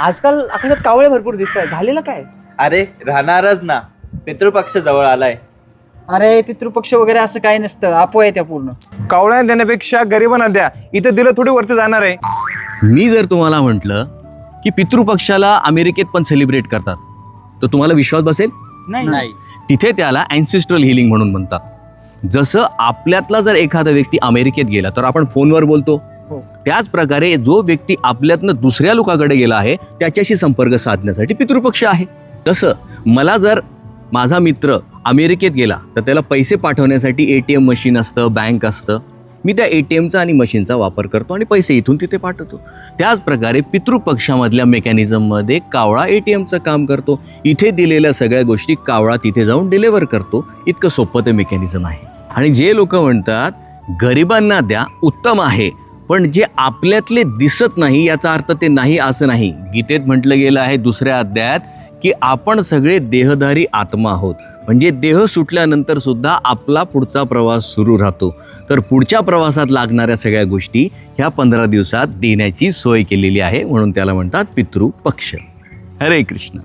आजकाल आकाशात कावळे भरपूर दिसत आहेत झालेलं काय? अरे राहणारच ना. पितृपक्ष जवळ आलाय. अरे पितृपक्ष वगैरे असं काही नसतं. आपो आहे त्या पूर्ण. कावळ्यांना देण्यापेक्षा गरिबांना द्या इथं दिलं थोडी वरती जाणार आहे. मी जर तुम्हाला म्हटलं की पितृपक्षाला अमेरिकेत पण सेलिब्रेट करतात तर तुम्हाला विश्वास बसेल? नाही तिथे त्याला अँसिस्ट्रल हिलिंग म्हणून म्हणतात. जसं आपल्यातला जर एखादा व्यक्ती अमेरिकेत गेला तर आपण फोनवर बोलतो. हो. त्याच प्रकारे जो व्यक्ती आपल्यातनं दुसऱ्या लोकांकडे गेला आहे त्याच्याशी संपर्क साधण्यासाठी पितृपक्ष आहे. तसं मला जर माझा मित्र अमेरिकेत गेला तर त्याला पैसे पाठवण्यासाठी ए टी एम मशीन असतं बँक असतं. मी त्या ए टी एमचा आणि मशीनचा वापर करतो आणि पैसे इथून तिथे पाठवतो. त्याच प्रकारे पितृपक्षामधल्या मेकॅनिझममध्ये कावळा ए टी एमचं काम करतो. इथे दिलेल्या सगळ्या गोष्टी कावळा तिथे जाऊन डिलेवर करतो. इतकं सोपं ते मेकॅनिझम आहे. आणि जे लोक म्हणतात गरिबांना द्या उत्तम आहे. पण जे आपल्यातले दिसत नाही याचा अर्थ ते नाही असं नाही. गीतेत म्हटलं गेलं आहे दुसऱ्या अध्यायात की आपण सगळे देहधारी आत्मा आहोत. म्हणजे देह सुटल्यानंतर सुद्धा आपला पुढचा प्रवास सुरू राहतो. तर पुढच्या प्रवासात लागणाऱ्या सगळ्या गोष्टी ह्या पंधरा दिवसात देण्याची सोय केलेली आहे म्हणून त्याला म्हणतात पितृ पक्ष हरे कृष्ण.